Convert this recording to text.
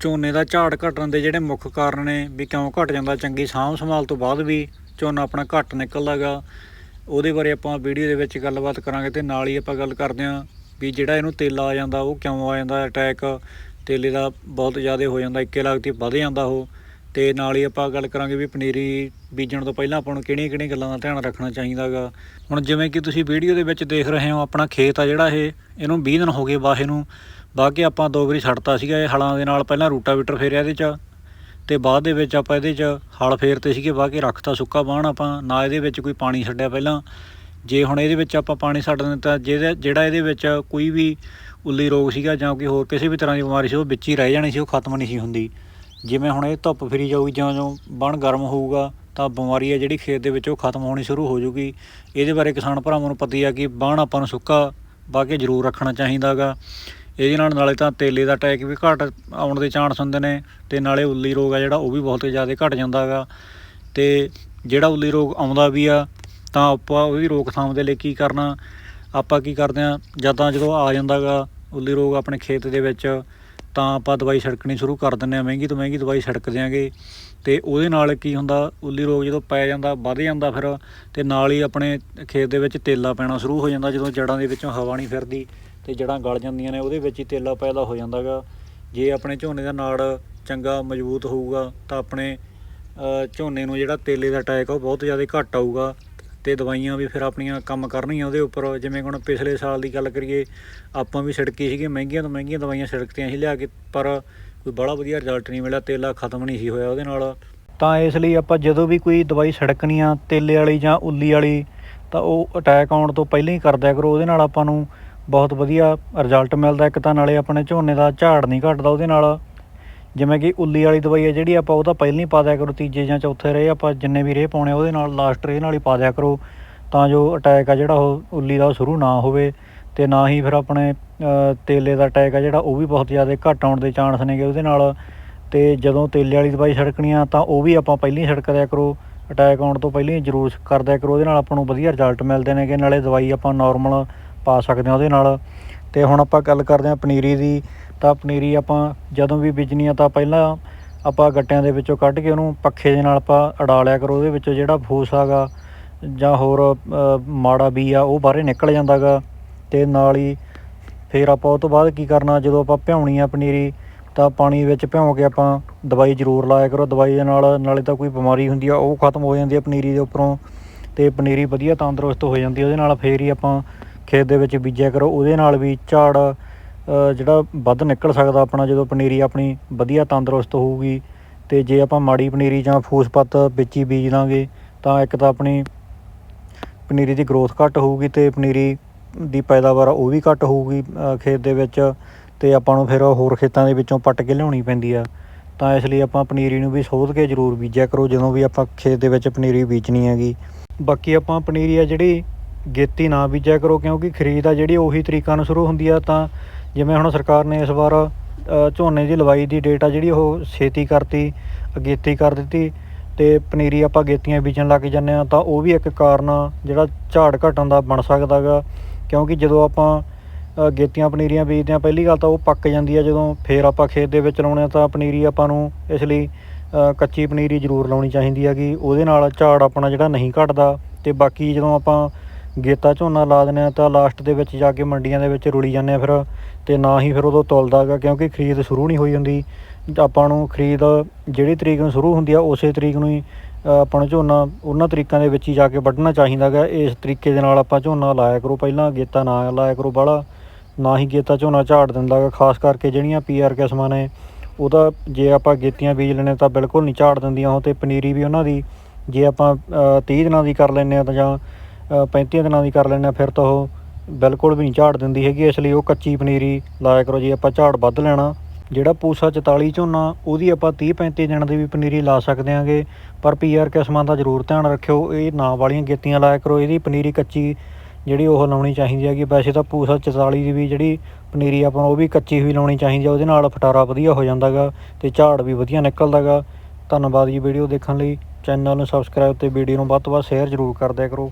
ਝੋਨੇ ਦਾ ਝਾੜ ਘਟਣ ਦੇ ਜਿਹੜੇ ਮੁੱਖ ਕਾਰਨ ਨੇ ਵੀ ਕਿਉਂ ਘਟ ਜਾਂਦਾ, ਚੰਗੀ ਸਾਂਭ ਸੰਭਾਲ ਤੋਂ ਬਾਅਦ ਵੀ ਝੋਨਾ ਆਪਣਾ ਘੱਟ ਨਿਕਲਦਾਗਾ, ਉਹਦੇ ਬਾਰੇ ਆਪਾਂ ਵੀਡੀਓ ਦੇ ਵਿੱਚ ਗੱਲਬਾਤ ਕਰਾਂਗੇ ਤੇ ਨਾਲ ਹੀ ਆਪਾਂ ਗੱਲ ਕਰਦੇ ਹਾਂ ਵੀ ਜਿਹੜਾ ਇਹਨੂੰ ਤੇਲਾ ਆ ਜਾਂਦਾ, ਉਹ ਕਿਉਂ ਆ ਜਾਂਦਾ ਅਟੈਕ ਤੇਲੇ ਦਾ ਬਹੁਤ ਜ਼ਿਆਦਾ ਹੋ ਜਾਂਦਾ, ਇੱਕੇ ਲਗਤੀ ਵੱਧ ਜਾਂਦਾ ਉਹ, ਤੇ ਨਾਲ ਹੀ ਆਪਾਂ ਗੱਲ ਕਰਾਂਗੇ ਵੀ ਪਨੀਰੀ ਬੀਜਣ ਤੋਂ ਪਹਿਲਾਂ ਆਪਾਂ ਨੂੰ ਕਿਹੜੀਆਂ ਕਿਹੜੀਆਂ ਗੱਲਾਂ ਦਾ ਧਿਆਨ ਰੱਖਣਾ ਚਾਹੀਦਾਗਾ। ਹੁਣ ਜਿਵੇਂ ਕਿ ਤੁਸੀਂ ਵੀਡੀਓ ਦੇ ਵਿੱਚ ਦੇਖ ਰਹੇ ਹੋ, ਆਪਣਾ ਖੇਤ ਆ ਜਿਹੜਾ ਇਹ, ਇਹਨੂੰ 20 ਦਿਨ ਹੋ ਗਏ ਵਾਹੇ ਨੂੰ ਵਾਹ ਕੇ ਆਪਾਂ ਦੋ ਵਾਰੀ ਛੱਡਤਾ ਸੀਗਾ, ਇਹ ਹਲਾਂ ਦੇ ਨਾਲ ਪਹਿਲਾਂ ਰੂਟਾਵੀਟਰ ਫੇਰਿਆ ਇਹਦੇ 'ਚ ਤੇ ਬਾਅਦ ਦੇ ਵਿੱਚ ਆਪਾਂ ਇਹਦੇ 'ਚ ਹਲ ਫੇਰਤੇ ਸੀਗੇ, ਵਾਹ ਕੇ ਰੱਖਤਾ ਸੁੱਕਾ ਬਾਣ ਆਪਾਂ, ਨਾ ਇਹਦੇ ਵਿੱਚ ਕੋਈ ਪਾਣੀ ਛੱਡਿਆ ਪਹਿਲਾਂ। ਜੇ ਹੁਣ ਇਹਦੇ ਵਿੱਚ ਆਪਾਂ ਪਾਣੀ ਛੱਡ ਦਿੰਦੇ ਤਾਂ ਜਿਹਦੇ, ਜਿਹੜਾ ਇਹਦੇ ਵਿੱਚ ਕੋਈ ਵੀ ਉੱਲੀ ਰੋਗ ਸੀਗਾ ਜਾਂ ਕੋਈ ਹੋਰ ਕਿਸੇ ਵੀ ਤਰ੍ਹਾਂ ਦੀ ਬਿਮਾਰੀ ਸੀ, ਉਹ ਵਿੱਚ ਹੀ ਰਹਿ ਜਾਣੀ ਸੀ, ਉਹ ਖਤਮ ਨਹੀਂ ਸੀ ਹੁੰਦੀ। ਜਿਵੇਂ ਹੁਣ ਇਹ ਧੁੱਪ ਫਿਰੀ ਜਾਊਗੀ, ਜਿਉਂ ਜਿਉਂ ਬਣ ਗਰਮ ਹੋਊਗਾ, ਤਾਂ ਬਿਮਾਰੀ ਹੈ ਜਿਹੜੀ ਖੇਤ ਦੇ ਵਿੱਚ ਉਹ ਖਤਮ ਹੋਣੀ ਸ਼ੁਰੂ ਹੋ ਜਾਊਗੀ ਇਹਦੇ ਬਾਰੇ ਕਿਸਾਨ ਭਰਾਵਾਂ ਨੂੰ ਪਤਾ ਹੀ ਆ ਕਿ ਬਾਣ ਆਪਾਂ ਨੂੰ ਸੁੱਕਾ ਵਾਹ ਕੇ ਜ਼ਰੂਰ ਰੱਖਣਾ ਚਾਹੀਦਾਗਾ। ਇਹਦੇ ਨਾਲ ਨਾਲੇ ਤਾਂ ਤੇਲੇ ਦਾ ਅਟੈਕ ਵੀ ਘਟ ਆਉਣ ਦੇ ਚਾਂਸ ਹੁੰਦੇ ਨੇ ਤੇ ਨਾਲੇ ਉੱਲੀ ਰੋਗ ਆ ਜਿਹੜਾ ਉਹ ਵੀ ਬਹੁਤ ਜ਼ਿਆਦਾ ਘਟ ਜਾਂਦਾਗਾ ਤੇ ਜਿਹੜਾ ਉੱਲੀ ਰੋਗ ਆਉਂਦਾ ਵੀ ਆ, ਤਾਂ ਆਪਾਂ ਉਹਦੀ ਰੋਕਥਾਮ ਦੇ ਲਈ ਕੀ ਕਰਨਾ? ਆਪਾਂ ਕੀ ਕਰਦੇ ਆ ਜਦੋਂ ਜਦੋਂ ਆ ਜਾਂਦਾਗਾ ਉੱਲੀ ਰੋਗ ਆਪਣੇ ਖੇਤ ਦੇ ਵਿੱਚ, ਤਾਂ ਆਪਾਂ ਦਵਾਈ ਛਿੜਕਣੀ ਸ਼ੁਰੂ ਕਰ ਦਿੰਦੇ ਆ ਮਹਿੰਗੀ ਤੋਂ ਮਹਿੰਗੀ ਦਵਾਈ ਛਿੜਕ ਦਿਆਂਗੇ। ਤੇ ਉਹਦੇ ਨਾਲ ਕੀ ਹੁੰਦਾ? ਉੱਲੀ ਰੋਗ ਜਦੋਂ ਪੈ ਜਾਂਦਾ, ਵੱਧ ਜਾਂਦਾ ਫਿਰ, ਤੇ ਨਾਲ ਹੀ ਆਪਣੇ ਖੇਤ ਦੇ ਵਿੱਚ ਤੇਲਾ ਪੈਣਾ ਸ਼ੁਰੂ ਹੋ ਜਾਂਦਾ ਜਦੋਂ ਜੜਾਂ ਦੇ ਵਿੱਚੋਂ ਹਵਾ ਨਹੀਂ ਫਿਰਦੀ। ਤੇ ਜੜਾਂ ਗਲ ਜਾਂਦੀਆਂ ਨੇ, ਉਹਦੇ ਵਿੱਚ ਹੀ ਤੇਲਾ ਪੈਦਾ ਹੋ ਜਾਂਦਾਗਾ ਜੇ ਆਪਣੇ ਝੋਨੇ ਦਾ ਨਾੜ ਚੰਗਾ ਮਜ਼ਬੂਤ ਹੋਊਗਾ, ਤਾਂ ਆਪਣੇ ਝੋਨੇ ਨੂੰ ਜਿਹੜਾ ਤੇਲੇ ਦਾ ਅਟੈਕ ਉਹ ਬਹੁਤ ਜ਼ਿਆਦਾ ਘੱਟ ਆਊਗਾ। ਤੇ ਦਵਾਈਆਂ ਵੀ ਫਿਰ ਆਪਣੀਆਂ ਕੰਮ ਕਰਨੀਆਂ ਉਹਦੇ ਉੱਪਰ। ਜਿਵੇਂ ਹੁਣ ਪਿਛਲੇ ਸਾਲ ਦੀ ਗੱਲ ਕਰੀਏ, ਆਪਾਂ ਵੀ ਛਿੜਕੀ ਸੀਗੀ, ਮਹਿੰਗੀਆਂ ਤੋਂ ਮਹਿੰਗੀਆਂ ਦਵਾਈਆਂ ਛਿੜਕਤੀਆਂ ਸੀ ਲਿਆ ਕੇ, ਪਰ ਕੋਈ ਬੜਾ ਵਧੀਆ ਰਿਜ਼ਲਟ ਨਹੀਂ ਮਿਲਿਆ, ਤੇਲਾ ਖਤਮ ਨਹੀਂ ਸੀ ਹੋਇਆ ਉਹਦੇ ਨਾਲ। ਤਾਂ ਇਸ ਲਈ ਆਪਾਂ ਜਦੋਂ ਵੀ ਕੋਈ ਦਵਾਈ ਛਿੜਕਣੀ ਆ, ਤੇਲੇ ਵਾਲੀ ਜਾਂ ਉੱਲੀ ਵਾਲੀ, ਤਾਂ ਉਹ ਅਟੈਕ ਆਉਣ ਤੋਂ ਪਹਿਲਾਂ ਹੀ ਕਰ ਕਰੋ। ਉਹਦੇ ਨਾਲ ਆਪਾਂ ਨੂੰ ਬਹੁਤ ਵਧੀਆ ਰਿਜ਼ਲਟ ਮਿਲਦਾ ਇੱਕ ਤਾਂ ਨਾਲੇ ਆਪਣੇ ਝੋਨੇ ਦਾ ਝਾੜ ਨਹੀਂ ਘਟਦਾ ਉਹਦੇ ਨਾਲ। ਜਿਵੇਂ ਕਿ ਉੱਲੀ ਵਾਲੀ ਦਵਾਈ ਹੈ ਜਿਹੜੀ ਆਪਾਂ ਉਹ ਤਾਂ ਪਹਿਲਾਂ ਹੀ ਪਾ ਦਿਆ ਕਰੋ, ਤੀਜੇ ਜਾਂ ਚੌਥੇ ਰੇ ਆਪਾਂ ਜਿੰਨੇ ਵੀ ਰੇ ਪਾਉਣੇ ਆ ਉਹਦੇ ਨਾਲ ਲਾਸਟ ਰੇ ਨਾਲ ਹੀ ਪਾ ਦਿਆ ਕਰੋ। ਤਾਂ ਜੋ ਅਟੈਕ ਆ ਜਿਹੜਾ ਉਹ ਉੱਲੀ ਦਾ ਸ਼ੁਰੂ ਨਾ ਹੋਵੇ ਤੇ ਨਾ ਹੀ ਫਿਰ ਆਪਣੇ ਤੇਲੇ ਦਾ ਅਟੈਕ ਆ ਜਿਹੜਾ ਉਹ ਵੀ ਬਹੁਤ ਜ਼ਿਆਦਾ ਘੱਟ ਆਉਣ ਦੇ ਚਾਂਸ ਨੇਗੇ ਉਹਦੇ ਨਾਲ। ਤੇ ਜਦੋਂ ਤੇਲੇ ਵਾਲੀ ਦਵਾਈ ਛਿੜਕਣੀ ਆ ਤਾਂ ਉਹ ਵੀ ਆਪਾਂ ਪਹਿਲਾਂ ਹੀ ਛਿੜਕ ਦਿਆ ਕਰੋ। ਅਟੈਕ ਆਉਣ ਤੋਂ ਪਹਿਲਾਂ ਹੀ ਜ਼ਰੂਰ ਕਰ ਦਿਆ ਕਰੋ, ਉਹਦੇ ਨਾਲ ਆਪਾਂ ਨੂੰ ਵਧੀਆ ਰਿਜ਼ਲਟ ਮਿਲਦੇ ਨੇਗੇ। ਨਾਲੇ ਦਵਾਈ ਆਪਾਂ ਨਾਰਮਲ ਪਾ ਸਕਦੇ ਹਾਂ ਉਹਦੇ ਨਾਲ। ਤੇ ਹੁਣ ਆਪਾਂ ਗੱਲ ਕਰਦੇ ਹਾਂ ਪਨੀਰੀ ਦੀ। ਤਾਂ ਪਨੀਰੀ ਆਪਾਂ ਜਦੋਂ ਵੀ ਬੀਜਣੀ ਆ ਤਾਂ ਪਹਿਲਾਂ ਆਪਾਂ ਗੱਟਿਆਂ ਦੇ ਵਿੱਚੋਂ ਕੱਢ ਕੇ ਉਹਨੂੰ ਪੱਖੇ ਦੇ ਨਾਲ ਆਪਾਂ ਅੜਾ ਲਿਆ ਕਰੋ। ਉਹਦੇ ਵਿੱਚੋਂ ਜਿਹੜਾ ਫੂਸ ਹੈਗਾ ਜਾਂ ਹੋਰ ਮਾੜਾ ਬੀ ਆ, ਉਹ ਬਾਹਰੇ ਨਿਕਲ ਜਾਂਦਾਗਾ। ਤੇ ਨਾਲ ਹੀ ਫਿਰ ਆਪਾਂ ਉਹ ਤੋਂ ਬਾਅਦ ਕੀ ਕਰਨਾ, ਜਦੋਂ ਆਪਾਂ ਭਿਉਣੀ ਆ ਪਨੀਰੀ, ਤਾਂ ਪਾਣੀ ਵਿੱਚ ਭਿਉਂ ਕੇ ਆਪਾਂ ਦਵਾਈ ਜ਼ਰੂਰ ਲਾਇਆ ਕਰੋ। ਦਵਾਈ ਦੇ ਨਾਲ, ਨਾਲੇ ਤਾਂ ਕੋਈ ਬਿਮਾਰੀ ਹੁੰਦੀ ਆ, ਉਹ ਖਤਮ ਹੋ ਜਾਂਦੀ ਆ ਪਨੀਰੀ ਦੇ ਉੱਪਰੋਂ। ਤੇ ਪਨੀਰੀ ਵਧੀਆ ਤੰਦਰੁਸਤ ਹੋ ਜਾਂਦੀ ਉਹਦੇ ਨਾਲ ਫੇਰ ਹੀ ਆਪਾਂ ਖੇਤ ਦੇ ਵਿੱਚ ਬੀਜਿਆ ਕਰੋ, ਉਹਦੇ ਨਾਲ ਵੀ ਝਾੜ ਜਿਹੜਾ ਵੱਧ ਨਿਕਲ ਸਕਦਾ ਆਪਣਾ, ਜਦੋਂ ਪਨੀਰੀ ਆਪਣੀ ਵਧੀਆ ਤੰਦਰੁਸਤ ਹੋਊਗੀ, ਤੇ ਜੇ ਆਪਾਂ ਮਾੜੀ ਪਨੀਰੀ ਜਾਂ ਫੂਸਪੱਤ ਵਿੱਚ ਹੀ ਬੀਜ ਦਾਂਗੇ, ਤਾਂ ਇੱਕ ਤਾਂ ਆਪਣੀ ਪਨੀਰੀ ਦੀ ਗਰੋਥ ਘੱਟ ਹੋਊਗੀ ਤੇ ਪਨੀਰੀ ਦੀ ਪੈਦਾਵਾਰ ਉਹ ਵੀ ਘੱਟ ਹੋਊਗੀ ਖੇਤ ਦੇ ਵਿੱਚ, ਤੇ ਆਪਾਂ ਨੂੰ ਫਿਰ ਹੋਰ ਖੇਤਾਂ ਦੇ ਵਿੱਚੋਂ ਪੱਟ ਕੇ ਲਿਆਉਣੀ ਪੈਂਦੀ ਆ। ਤਾਂ ਇਸ ਲਈ ਆਪਾਂ ਪਨੀਰੀ ਨੂੰ ਵੀ ਸੋਧ ਕੇ ਜ਼ਰੂਰ ਬੀਜਿਆ ਕਰੋ, ਜਦੋਂ ਵੀ ਆਪਾਂ ਖੇਤ ਦੇ ਵਿੱਚ ਪਨੀਰੀ ਬੀਜਣੀ ਹੈਗੀ। ਬਾਕੀ ਆਪਾਂ ਪਨੀਰੀ ਆ ਜਿਹੜੀ ਗੇਤੀ ਨਾ ਬੀਜਿਆ ਕਰੋ, ਕਿਉਂਕਿ ਖਰੀਦ ਆ ਜਿਹੜੀ ਉਹੀ ਤਰੀਕਾਂ ਨੂੰ ਸ਼ੁਰੂ ਹੁੰਦੀ ਆ। ਤਾਂ ਜਿਵੇਂ ਹੁਣ ਸਰਕਾਰ ਨੇ ਇਸ ਵਾਰ ਝੋਨੇ ਦੀ ਲਵਾਈ ਦੀ ਡੇਟ ਆ ਜਿਹੜੀ, ਉਹ ਛੇਤੀ ਕਰਤੀ, ਅਗੇਤੀ ਕਰ ਦਿੱਤੀ ਤੇ ਪਨੀਰੀ ਆਪਾਂ ਗੇਤੀਆਂ ਬੀਜਣ ਲੱਗ ਜਾਂਦੇ ਆ ਤਾਂ ਉਹ ਵੀ ਇੱਕ ਕਾਰਨ ਆ ਜਿਹੜਾ ਝਾੜ ਘਟਣ ਦਾ ਬਣ ਸਕਦਾਗਾ ਕਿਉਂਕਿ ਜਦੋਂ ਆਪਾਂ ਗੇਤੀਆਂ ਪਨੀਰੀਆਂ ਬੀਜਦੇ ਆ ਪਹਿਲੀ ਗੱਲ ਤਾਂ ਉਹ ਪੱਕ ਜਾਂਦੀ ਆ। ਜਦੋਂ ਫੇਰ ਆਪਾਂ ਖੇਤ ਦੇ ਵਿੱਚ ਲਾਉਣੇ ਆ, ਤਾਂ ਪਨੀਰੀ ਆਪਾਂ ਨੂੰ ਇਸ ਲਈ ਕੱਚੀ ਪਨੀਰੀ ਜ਼ਰੂਰ ਲਾਉਣੀ ਚਾਹੀਦੀ ਹੈਗੀ। ਉਹਦੇ ਨਾਲ ਝਾੜ ਆਪਣਾ ਜਿਹੜਾ ਨਹੀਂ ਘਟਦਾ ਤੇ ਬਾਕੀ ਜਦੋਂ ਆਪਾਂ ਗੇਤਾ ਝੋਨਾ ਲਾ ਦਿੰਦੇ ਆ ਤਾਂ ਲਾਸਟ ਦੇ ਵਿੱਚ ਜਾ ਕੇ ਮੰਡੀਆਂ ਦੇ ਵਿੱਚ ਰੁਲੀ ਜਾਂਦੇ ਆ ਫਿਰ ਤੇ ਨਾ ਹੀ ਫਿਰ ਉਦੋਂ ਤੁਲਦਾ ਗਾ ਕਿਉਂਕਿ ਖਰੀਦ ਸ਼ੁਰੂ ਨਹੀਂ ਹੋਈ ਹੁੰਦੀ। ਆਪਾਂ ਨੂੰ ਖਰੀਦ ਜਿਹੜੀ ਤਰੀਕ ਨੂੰ ਸ਼ੁਰੂ ਹੁੰਦੀ ਆ ਉਸੇ ਤਰੀਕ ਨੂੰ ਹੀ ਆਪਾਂ ਨੂੰ ਝੋਨਾ ਉਹਨਾਂ ਤਰੀਕਾਂ ਦੇ ਵਿੱਚ ਹੀ ਜਾ ਕੇ ਵੱਢਣਾ ਚਾਹੀਦਾ ਗਾ। ਇਸ ਤਰੀਕੇ ਦੇ ਨਾਲ ਆਪਾਂ ਝੋਨਾ ਲਾਇਆ ਕਰੋ ਪਹਿਲਾਂ ਗੇਤਾ ਨਾ ਲਾਇਆ ਕਰੋ ਬਾਹਲਾ ਨਾ ਹੀ ਗੇਤਾ ਝੋਨਾ ਝਾੜ ਦਿੰਦਾ ਗਾ। ਖਾਸ ਕਰਕੇ ਜਿਹੜੀਆਂ ਪੀਆਰ ਕਿਸਮਾਂ ਨੇ ਉਹਦਾ ਜੇ ਆਪਾਂ ਗੇਤੀਆਂ ਬੀਜ ਲੈਣੇ ਤਾਂ ਬਿਲਕੁਲ ਨਹੀਂ ਝਾੜ ਦਿੰਦੀਆਂ ਉਹ ਤੇ ਪਨੀਰੀ ਵੀ ਉਹਨਾਂ ਦੀ। ਜੇ ਆਪਾਂ ਅ, 30 ਦਿਨਾਂ ਦੀ ਕਰ ਲੈਂਦੇ ਆ ਤਾਂ ਜਾਂ 35 ਦਿਨਾਂ ਦੀ ਕਰ ਲੈਂਦੇ ਆ ਫਿਰ ਤਾਂ ਉਹ ਬਿਲਕੁਲ ਵੀ ਨਹੀਂ ਝਾੜ ਦਿੰਦੀ ਹੈਗੀ, ਇਸ ਲਈ ਉਹ ਕੱਚੀ ਪਨੀਰੀ ਲਾਇਆ ਕਰੋ ਜੇ, ਆਪਾਂ ਝਾੜ ਵੱਧ ਲੈਣਾ। ਜਿਹੜਾ ਪੂਸਾ 44 ਝੋਨਾ, ਉਹਦੀ ਆਪਾਂ 30 35 ਦਿਨ ਦੀ ਵੀ ਪਨੀਰੀ ਲਾ ਸਕਦੇ ਆਂਗੇ ਪਰ ਪੀਆਰ ਕਿਸਮਾਂ ਦਾ ਜ਼ਰੂਰ ਧਿਆਨ ਰੱਖਿਓ, ਇਹ ਨਾ ਵਾਲੀਆਂ ਗੇਤੀਆਂ ਲਾਇਆ ਕਰੋ, ਇਹਦੀ ਪਨੀਰੀ ਕੱਚੀ ਜਿਹੜੀ ਉਹ ਲਾਉਣੀ ਚਾਹੀਦੀ ਹੈਗੀ, ਵੈਸੇ ਤਾਂ ਪੂਸਾ 44 ਦੀ ਵੀ ਜਿਹੜੀ ਪਨੀਰੀ ਆਪਾਂ ਨੂੰ ਉਹ ਵੀ ਕੱਚੀ ਹੋਈ ਲਾਉਣੀ ਚਾਹੀਦੀ ਆ, ਉਹਦੇ ਨਾਲ ਫਟਾਰਾ ਵਧੀਆ ਹੋ ਜਾਂਦਾਗਾ ਤੇ ਝਾੜ ਵੀ ਵਧੀਆ ਨਿਕਲਦਾਗਾ। ਧੰਨਵਾਦ ਜੀ ਵੀਡੀਓ ਦੇਖਣ ਲਈ, ਚੈਨਲ ਨੂੰ ਸਬਸਕ੍ਰਾਈਬ ਤੇ ਵੀਡੀਓ ਨੂੰ ਵੱਧ ਤੋਂ ਵੱਧ ਸ਼ੇਅਰ ਜ਼ਰੂਰ ਕਰ ਦਿਆ ਕਰੋ।